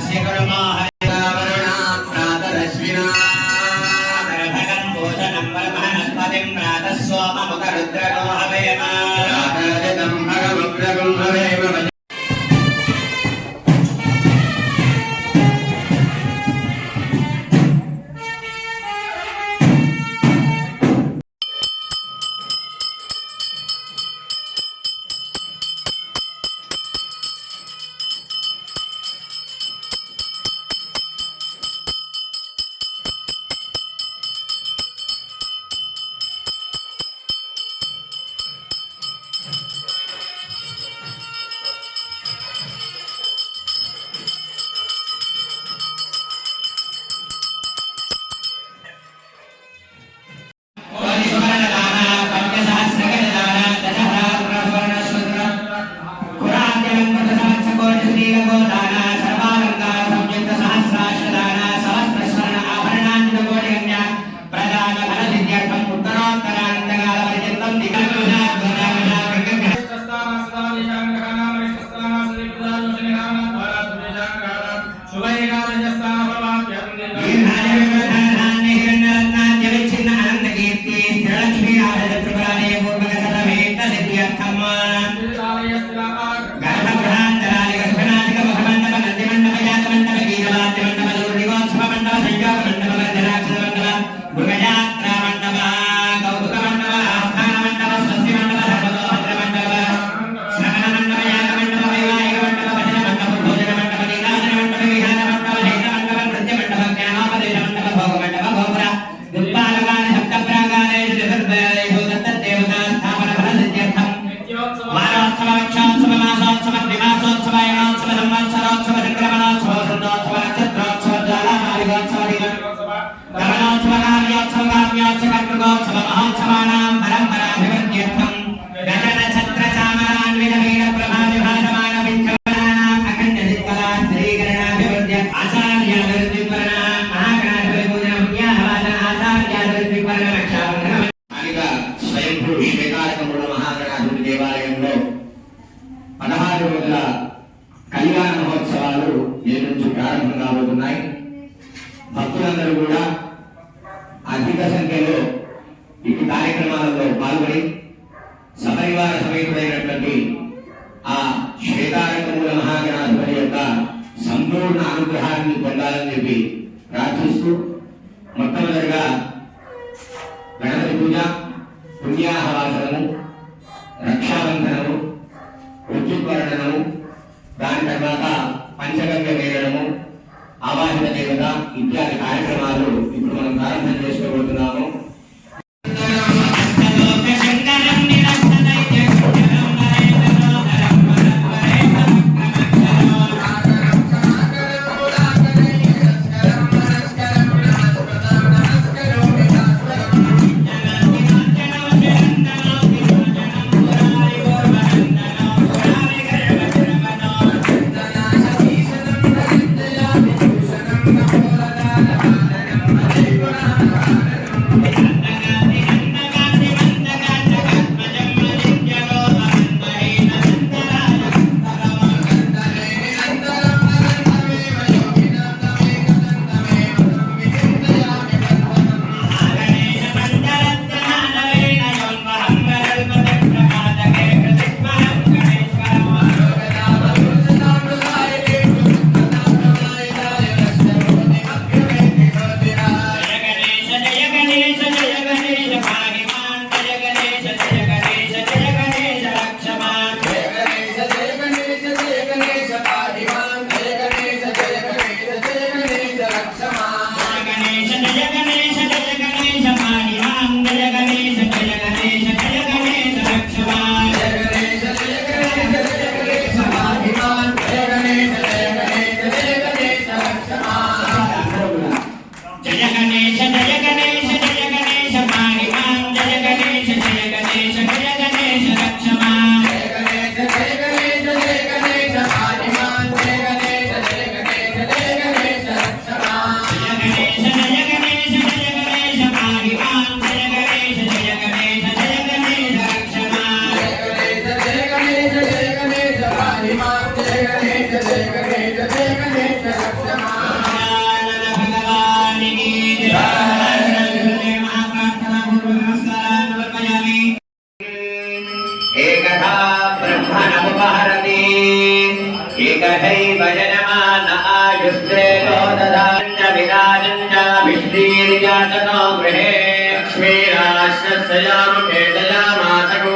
সেগুলো దేవాలయంలో పదహారు రోజుల కళ్యాణ మహోత్సవాలు నేటి నుంచి ప్రారంభం కాబోతున్నాయి. భక్తులందరూ కూడా అధిక సంఖ్యలో ఇటు కార్యక్రమాలలో పాల్గొని సపరివార సమేతమైనటువంటి ఆ శ్వేతారకముల మహాగణాధిపతి యొక్క సంపూర్ణ అనుగ్రహాన్ని పొందాలని చెప్పి ప్రార్థిస్తూ మొట్టమొదటిగా గణపతి పూజ పుణ్యాహవాసన రక్షాబంధనము రుచివర్ణనము దాని తర్వాత పంచగంగ వేయడము ఆవాహిత దేవత ఇత్యాది కార్యక్రమాలు ఇప్పుడు మనం ప్రారంభం ब्रह्मणमुपहरति एकथैव जनमानहायुस्त्रेतो ददान्न विराजन्नाभिश्रीर्जातनो गृहे श्रीराश्रस्यामुखेतया मातको